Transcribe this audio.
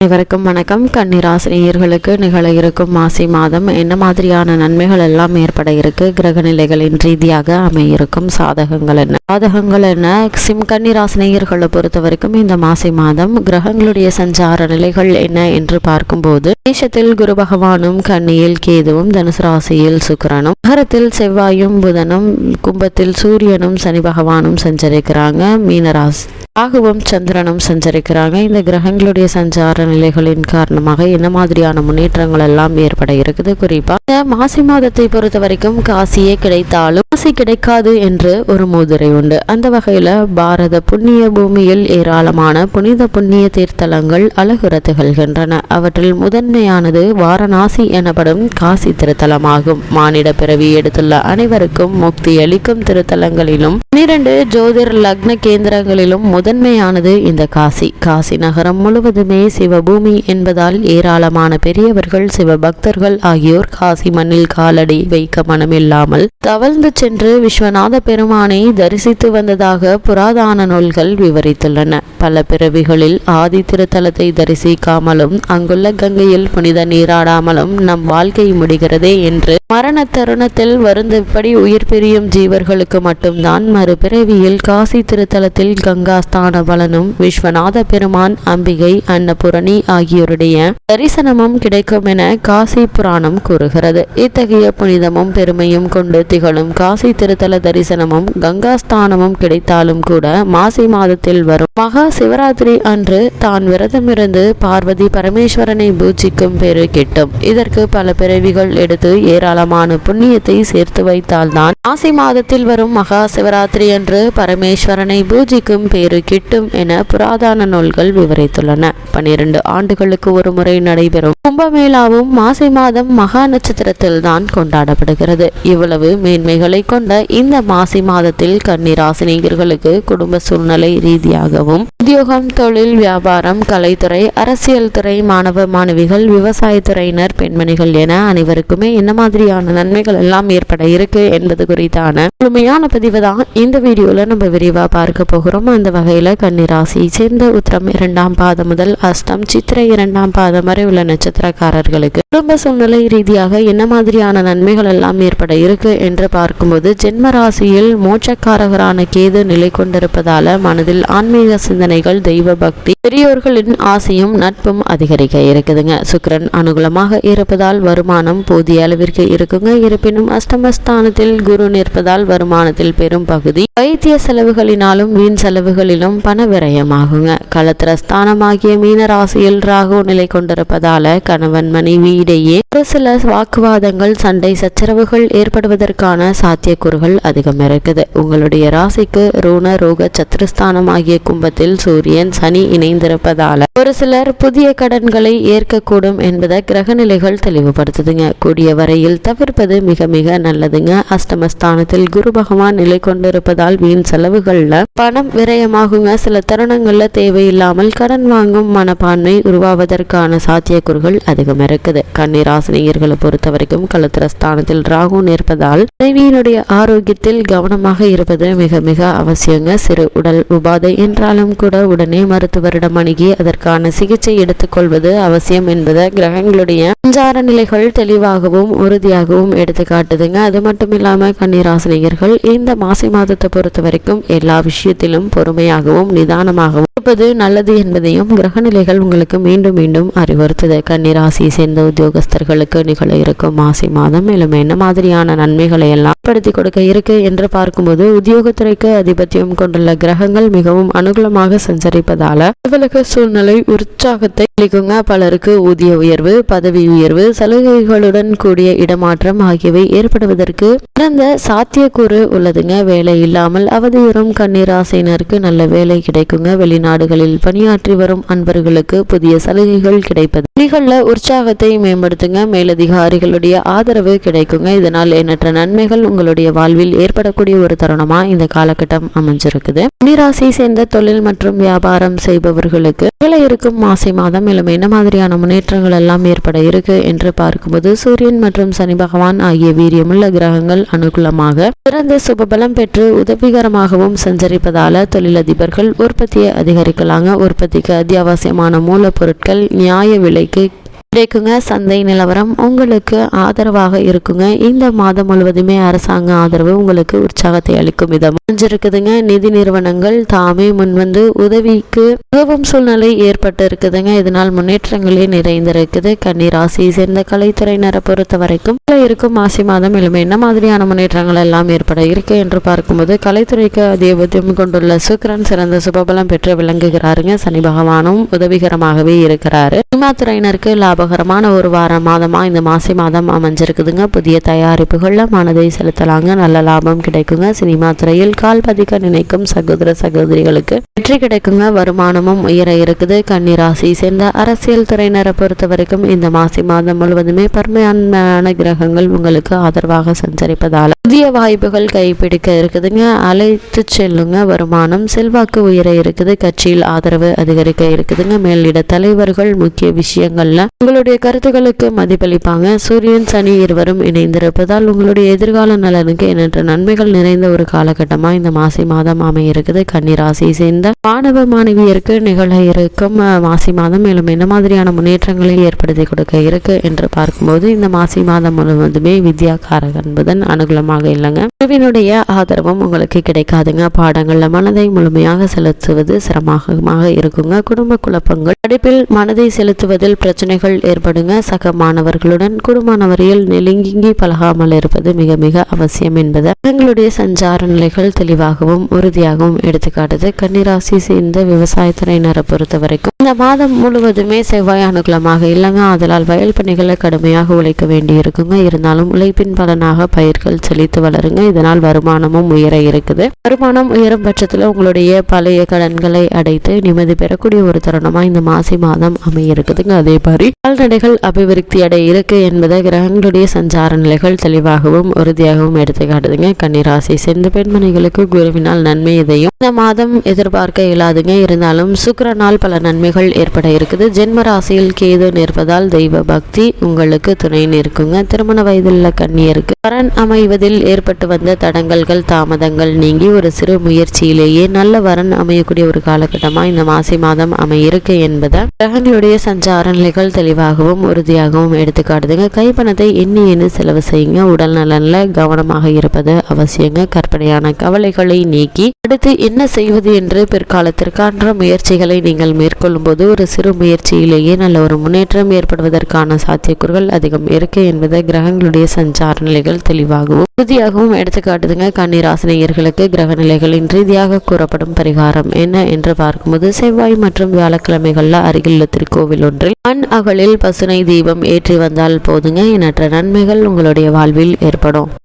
அனைவருக்கும் வணக்கம். கன்னிராசினியர்களுக்கு நிகழ இருக்கும் மாசி மாதம் என்ன மாதிரியான நன்மைகள் எல்லாம் ஏற்பட இருக்கு? கிரக நிலைகளின் ரீதியாக அமையிருக்கும் சாதகங்கள் என்ன? சாதகங்கள் என்ன? சிம் கன்னிராசினியர்களை பொறுத்த வரைக்கும் இந்த மாசி மாதம் கிரகங்களுடைய சஞ்சார நிலைகள் என்ன என்று பார்க்கும்போது மேஷத்தில் குரு பகவானும் கன்னியில் கேதுவும் தனுசு ராசியில் சுக்கிரனும் மகரத்தில் செவ்வாயும் புதனும் கும்பத்தில் சூரியனும் சனி பகவானும் சஞ்சரிக்கிறாங்க. மீனராசி ராகுவும் சந்திரனும் சஞ்சரிக்கிறாங்க. இந்த கிரகங்களுடைய சஞ்சார நிலைகளின் காரணமாக என்ன மாதிரியான முன்னேற்றங்கள் எல்லாம் ஏற்பட இருக்குது? குறிப்பா இந்த மாசி மாதத்தை பொறுத்த வரைக்கும் காசியே கிடைத்தாலும் காசி கிடைக்காது என்று ஒரு மூதுரை உண்டு. அந்த வகையில பாரத புண்ணிய பூமியில் ஏராளமான புனித புண்ணிய தீர்த்தலங்கள் அழகுற திகழ்கின்றன அவற்றில் முதன்மையானது வாரணாசி எனப்படும் காசி திருத்தலமாகும். மானிட பிறவி எடுத்துள்ள அனைவருக்கும் முக்தி அளிக்கும் திருத்தலங்களிலும் பனிரெண்டு ஜோதிர் லக்ன கேந்திரங்களிலும் முதன்மையானது இந்த காசி. காசி நகரம் முழுவதுமே சிவ சிவபூமி என்பதால் ஏராளமான பெரியவர்கள் சிவபக்தர்கள் ஆகியோர் காசி மண்ணில் காலடி வைக்க மனமில்லாமல் தவழ்ந்து சென்று விஸ்வநாத பெருமானை தரிசித்து வந்ததாக புராதான நூல்கள் விவரித்துள்ளன. பல பிறவிகளில் ஆதி திருத்தலத்தை தரிசிக்காமலும் அங்குள்ள கங்கையில் புனித நீராடாமலும் நம் வாழ்க்கை முடிகிறதே என்று மரண தருணத்தில் வருந்தபடி உயிர் பிரியும் ஜீவர்களுக்கு மட்டும்தான் மறுபிறவியில் காசி திருத்தலத்தில் கங்காஸ்தான பலனும் விஸ்வநாத பெருமான் அம்பிகை அன்னபுரன் ஆகியோருடைய தரிசனமும் கிடைக்கும் என காசி புராணம் கூறுகிறது. இத்தகைய புனிதமும் பெருமையும் கொண்டு திகழும் காசி திருத்தல தரிசனமும் கங்கா ஸ்தானமும் கிடைத்தாலும் கூட மாசி மாதத்தில் வரும் மகா சிவராத்திரி அன்று தான் விரதமிருந்து பார்வதி பரமேஸ்வரனை பூஜிக்கும் பேரு கிட்டும். இதற்கு பல பிறவிகள் எடுத்து ஏராளமான புண்ணியத்தை சேர்த்து வைத்தால்தான் மாசி மாதத்தில் வரும் மகா சிவராத்திரி அன்று பரமேஸ்வரனை பூஜிக்கும் பேரு கிட்டும் என புராதன நூல்கள் விவரித்துள்ளன. பனிரெண்டு ஆண்டுகளுக்கு ஒரு முறை நடைபெறும். கும்பமேளாவும் மாசி மாதம் மகா நட்சத்திரத்தில் தான் கொண்டாடப்படுகிறது. இவ்வளவு மேன்மைகளை கொண்ட இந்த மாசி மாதத்தில் கன்னிராசினியர்களுக்கு குடும்ப சூழ்நிலை ரீதியாகவும் உத்தியோகம் தொழில் வியாபாரம் கலைத்துறை அரசியல் துறை மாணவ மாணவிகள் விவசாயத்துறையினர் பெண்மணிகள் என அனைவருக்குமே என்ன மாதிரியான நன்மைகள் எல்லாம் ஏற்பட இருக்கு என்பது குறித்தான முழுமையான பதிவு தான் இந்த வீடியோல நம்ம விரிவா பார்க்க போகிறோம். அந்த வகையில கன்னிராசியை சேர்ந்த உத்திரம் இரண்டாம் பாதம் முதல் அஷ்டம் சித்திரை இரண்டாம் பாதம் வரை உள்ள நட்சத்திரக்காரர்களுக்கு குடும்ப சூழ்நிலை ரீதியாக என்ன மாதிரியான நன்மைகள் எல்லாம் ஏற்பட இருக்கு என்று பார்க்கும்போது ஜென்ம ராசியில் மோட்சக்காரகரான கேது நிலை கொண்டிருப்பதால மனதில் ஆன்மீக சிந்தனைகள் தெய்வ பக்தி பெரியோர்களின் ஆசையும் நட்பும் அதிகரிக்க இருக்குதுங்க. சுக்கிரன் அனுகூலமாக இருப்பதால் வருமானம் போதிய அளவிற்கு இருக்குங்க. இருப்பினும் அஷ்டமஸ்தானத்தில் குரு நிற்பதால் வருமானத்தில் பெரும் பகுதி வைத்திய செலவுகளினாலும் வீண் செலவுகளிலும் பண விரயமாகுங்க. களத்திர ஸ்தானமாகிய மீன ராசியில் ராகு நிலை கொண்டிருப்பதால கணவன் மனைவி இடையே ஒரு சில வாக்குவாதங்கள் சண்டை சச்சரவுகள் ஏற்படுவதற்கான சாத்தியக்கூறுகள் அதிகம் இருக்குது. உங்களுடைய ராசிக்கு ரோண ரோக சத்துருஸ்தானம் ஆகிய கும்பத்தில் சூரியன் சனி இணைந்திருப்பதால ஒரு சிலர் புதிய கடன்களை ஏற்கக்கூடும் என்பதை கிரகநிலைகள் தெளிவுபடுத்துதுங்க. கூடிய வரையில் தவிர்ப்பது மிக மிக நல்லதுங்க. அஷ்டமஸ்தானத்தில் குரு பகவான் நிலை கொண்டிருப்பதால் வீண் செலவுகள்ல பணம் விரயமாகுங்க. சில தருணங்கள்ல தேவையில்லாமல் கடன் வாங்கும் மனப்பான்மை உருவாவதற்கான சாத்தியக்கூறுகள் அதிகம் இருக்குது. கன்னிராசினியர்களை பொறுத்த வரைக்கும் களத்திர ஸ்தானத்தில் ராகு நிற்பதால் மனைவியினுடைய ஆரோக்கியத்தில் கவனமாக இருப்பது மிக மிக அவசியங்க. சிறு உடல் உபாதை என்றாலும் கூட உடனே மருத்துவரிடம் அணுகி அதற்கான சிகிச்சை எடுத்துக்கொள்வது அவசியம் என்பதை கிரகங்களுடைய சஞ்சார நிலைகள் தெளிவாகவும் உறுதியாகவும் எடுத்து காட்டுதுங்க அது மட்டும் இல்லாம கன்னிராசினியர்கள் இந்த மாசி மாதத்தை பொறுத்த வரைக்கும் எல்லா விஷயத்திலும் பொறுமையாகவும் நிதானமாகவும் இருப்பது நல்லது என்பதையும் கிரகநிலைகள் உங்களுக்கு மீண்டும் மீண்டும் அறிவுறுத்துது கன்னிராசியை சேர்ந்த உத்தியோகஸ்தர்களுக்கு நிகழ இருக்கும் மாசி மாதம் மேலும் என்ன மாதிரியான நன்மைகளை எல்லாம் படுத்தி கொடுக்க இருக்கு என்று பார்க்கும்போது உத்தியோகத்துறைக்கு அதிபத்தியம் கொண்டுள்ள கிரகங்கள் மிகவும் அனுகூலமாக சஞ்சரிப்பதால அலுவலக சூழ்நிலை உற்சாகத்தை அளிக்குங்க. பலருக்கு ஊதிய உயர்வு பதவி உயர்வு சலுகைகளுடன் கூடிய இடமாற்றம் ஆகியவை ஏற்படுவதற்கு சிறந்த சாத்தியக்கூறு உள்ளதுங்க. வேலை இல்லாமல் அவதியுறும் கண்ணீராசையினருக்கு நல்ல வேலை கிடைக்குங்க. வெளிநாடுகளில் பணியாற்றி வரும் அன்பர்களுக்கு உங்களுக்கு புதிய சலுகைகள் கிடைப்பது. பணிகள்ல உற்சாகத்தை மேம்படுத்துங்க. மேலதிகாரிகளுடைய ஆதரவு கிடைக்குங்க. இதனால் எண்ணற்ற நன்மைகள் உங்களுடைய வாழ்வில் ஏற்படக்கூடிய ஒரு தருணமா இந்த காலகட்டம் அமைஞ்சிருக்குது. கன்னிராசியை சேர்ந்த தொழில் மற்றும் வியாபாரம் செய்பவர்களுக்கு வேலை இருக்கும் மாசி மாதம் மேலும் என்ன மாதிரியான முன்னேற்றங்கள் எல்லாம் ஏற்பட இருக்கு என்று பார்க்கும்போது சூரியன் மற்றும் சனி பகவான் ஆகிய வீரியமுள்ள கிரகங்கள் அனுகூலமாக சிறந்த சுபபலம் பெற்று உதவிகரமாகவும் சஞ்சரிப்பதால தொழிலதிபர்கள் உற்பத்தியை அதிகரிக்கலாங்க. உற்பத்திக்கு அத்தியாவசியமான மூலப்பொருட்கள் நியாய விலைக்கு கிடைக்குங்க சந்தை நிலவரம் உங்களுக்கு ஆதரவாக இருக்குங்க. இந்த மாதம் முழுவதுமே அரசாங்க ஆதரவு உங்களுக்கு உற்சாகத்தை அளிக்கும் விதம். அமைஞ்சிருக்குதுங்க. நிதி நிறுவனங்கள் தாமே முன்வந்து உதவிக்கு உதவும் சூழ்நிலை ஏற்பட்டு இருக்குதுங்க இதனால் முன்னேற்றங்களே நிறைந்திருக்குது. கன்னிராசி சேர்ந்த கலைத்துறையினரை பொறுத்த வரைக்கும் இருக்கும். மாசி மாதம் இளமை என்ன மாதிரியான முன்னேற்றங்கள் எல்லாம் ஏற்பட இருக்கு என்று பார்க்கும்போது கலைத்துறைக்கு அதிபத்தியம் கொண்டுள்ள சுக்கரன் சிறந்த சுபபலம் பெற்று விளங்குகிறாருங்க. சனி பகவானும் உதவிகரமாகவே இருக்கிறாரு. சினிமா துறையினருக்கு லாபகரமான ஒரு வார மாதமாக இந்த மாசி மாதம் அமைஞ்சிருக்குதுங்க. புதிய தயாரிப்புகளில் மனதை செலுத்தலாங்க. நல்ல லாபம் கிடைக்குங்க. சினிமா துறையில் கால் பதிக்க நினைக்கும் சகோதர சகோதரிகளுக்கு வெற்றி கிடைக்குங்க. வருமானமும் உயர இருக்குது. கன்னிராசி சேர்ந்த அரசியல் துறையினரை பொறுத்த வரைக்கும் இந்த மாசி மாதம் முழுவதுமே பருமையான கிரகங்கள் உங்களுக்கு ஆதரவாக சஞ்சரிப்பதால் புதிய வாய்ப்புகள் கைப்பிடிக்க இருக்குதுங்க. அழைத்து செல்லுங்க. வருமானம் செல்வாக்கு உயர இருக்குது. கட்சியில் ஆதரவு அதிகரிக்க இருக்குதுங்க. மேலிட தலைவர்கள் முக்கிய விஷயங்கள்ல உங்களுடைய கருத்துக்களுக்கு மதிப்பளிப்பாங்க. சூரியன் சனி இருவரும் இணைந்திருப்பதால் உங்களுடைய எதிர்கால நலனுக்கு எண்ணற்ற நன்மைகள் நிறைந்த ஒரு காலகட்டமா இந்த மாசி மாதம் அமைய இருக்குது கன்னிராசி சேர்ந்த மாணவ மாணவியருக்கு நிகழ இருக்கும் மாசி மாதம் மேலும் என்ன மாதிரியான முன்னேற்றங்களை ஏற்படுத்தி கொடுக்க இருக்கு என்று பார்க்கும்போது இந்த மாசி மாதம் முழுவதுமே வித்யாகாரக புதன் அனுகூலமாக இல்லைங்க. குருவினுடைய ஆதரவும் உங்களுக்கு கிடைக்காதுங்க. பாடங்கள்ல மனதை முழுமையாக செலுத்துவது சிரமமாக இருக்குங்க. குடும்ப குழப்பங்கள் படிப்பில் மனதை செலுத்துவதில் பிரச்சனைகள் ஏற்படுங்க. சக மாணவர்களுடன் குடும்பமானவரையில் நெருங்கி பழகாமல் இருப்பது மிக மிக அவசியம் என்பதை எங்களுடைய சஞ்சார நிலைகள் தெளிவாகவும் உறுதியாகவும் எடுத்துக்காட்டுது. கன்னிராசி சேர்ந்த விவசாயத்துறையினரை பொறுத்த வரைக்கும் இந்த மாதம் முழுவதுமே செவ்வாய் அனுகூலமாக இல்லைங்க. அதனால் வயல் பணிகளை கடுமையாக உழைக்க வேண்டி இருக்குங்க இருந்தாலும் உழைப்பின் பலனாக பயிர்கள் செழித்து வளருங்க. இதனால் வருமானமும் உயர இருக்குது. வருமானம் உயரும் பட்சத்தில் உங்களுடைய பழைய கடன்களை அடைத்து நிம்மதி பெறக்கூடிய ஒரு தருணமா இந்த மாசி மாதம் அமைய இருக்குதுங்க. அதே மாதிரி கால்நடைகள் அபிவிருத்தி அடைய இருக்கு என்பதை கிரகங்களுடைய சஞ்சார நிலைகள் தெளிவாகவும் உறுதியாகவும் எடுத்துக்காட்டுதுங்க கன்னிராசி சேர்ந்த பெண்மணிகளுக்கு குருவினால் நன்மை இதையும் இந்த மாதம் எதிர்பார்க்க இயலாதுங்க. இருந்தாலும் சுக்கிரனால் பல நன்மைகள் ஏற்பட இருக்குது. ஜென்ம ராசியில் கேது நிற்பதால் தெய்வ பக்தி உங்களுக்கு துணை நிற்குங்க. திருமண வயதுள்ள கண்ணியருக்கு வரன் அமைவதில் ஏற்பட்டு வந்த தடங்கல்கள் தாமதங்கள் நீங்கி ஒரு சிறு முயற்சியிலேயே நல்ல வரன் அமையக்கூடிய ஒரு காலகட்டமா இந்த மாசி மாதம் அமையிருக்கு என்பதை கிரகங்களுடைய சஞ்சார நிலைகள் தெளிவாகவும் உறுதியாகவும் எடுத்துக்காட்டுதுங்க. கைப்பணத்தை எண்ணி எண்ணி செலவு செய்யுங்க. உடல் நலன்ல கவனமாக இருப்பது அவசியங்க. கற்பனையான கவலைகளை நீக்கி அடுத்து என்ன செய்வது என்று பிற்காலத்திற்கான முயற்சிகளை நீங்கள் மேற்கொள்ளும் போது ஒரு சிறு முயற்சியிலேயே நல்ல ஒரு முன்னேற்றம் ஏற்படுவதற்கான சாத்தியக்கூறுகள் அதிகம் இருக்கு என்பதை கிரகங்களுடைய சஞ்சார நிலைகள் தெளிவாகவும் உறுதியாகவும் எடுத்துக்காட்டுதுங்க. கண்ணீராசினியர்களுக்கு கிரக நிலைகளின் ரீதியாக கூறப்படும் பரிகாரம் என்ன என்று பார்க்கும்போது செவ்வாய் மற்றும் வியாழக்கிழமைகள்ல அருகில் திருக்கோவில் ஒன்றில் மண் அகலில் பசுனை தீபம் ஏற்றி வந்தால் போதுங்க. எண்ணற்ற நன்மைகள் உங்களுடைய வாழ்வில் ஏற்படும்.